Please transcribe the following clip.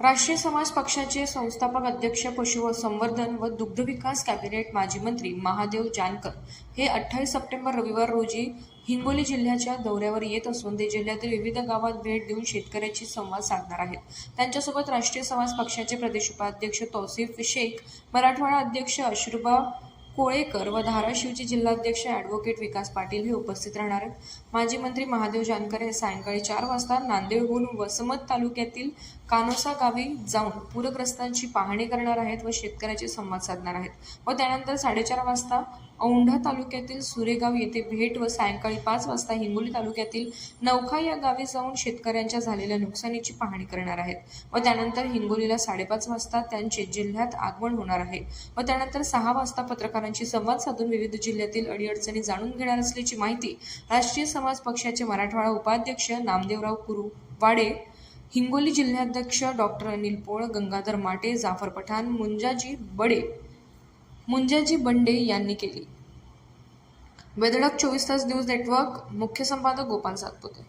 राष्ट्रीय समाज पक्षाचे संस्थापक अध्यक्ष पशुसंवर्धन व दुग्धविकास कॅबिनेट माजी मंत्री महादेव जानकर हे अठ्ठावीस सप्टेंबर रविवार रोजी हिंगोली जिल्ह्याच्या दौऱ्यावर येत असून ते जिल्ह्यातील विविध गावात भेट देऊन शेतकऱ्यांशी संवाद साधणार आहेत. त्यांच्यासोबत राष्ट्रीय समाज पक्षाचे प्रदेश उपाध्यक्ष तौसिफ शेख मराठवाडा अध्यक्ष अश्रुबा कोळेकर व धाराशिवचे जिल्हाध्यक्ष ॲडव्होकेट विकास पाटील हे उपस्थित राहणार आहेत. माजी मंत्री महादेव जानकर हे सायंकाळी चार वाजता नांदेडहून वसमत तालुक्यातील कानोसा गावी जाऊन पूरग्रस्तांची पाहणी करणार आहेत व शेतकऱ्याचे संवाद साधणार आहेत. व त्यानंतर साडेचार वाजता औंढा तालुक्यातील सुरेगाव येथे भेट व सायंकाळी पाच वाजता हिंगोली तालुक्यातील नौखा या गावी जाऊन शेतकऱ्यांच्या झालेल्या नुकसानीची पाहणी करणार आहेत. व त्यानंतर हिंगोलीला साडेपाच वाजता त्यांचे जिल्ह्यात आगमन होणार आहे. व त्यानंतर सहा वाजता पत्रकारांशी संवाद साधून विविध जिल्ह्यातील अडीअडचणी जाणून घेणार असल्याची माहिती राष्ट्रीय समाज पक्षाचे मराठवाडा उपाध्यक्ष नामदेवराव कुरुवाडे हिंगोली जिल्हाध्यक्ष डॉक्टर अनिल पोळ गंगाधर माटे जाफर पठाण मुंजाजी बडे मुंजाजी बंडे यांनी केली. वेदळक चोवीस तास न्यूज नेटवर्क मुख्य संपादक गोपाल सातपुते.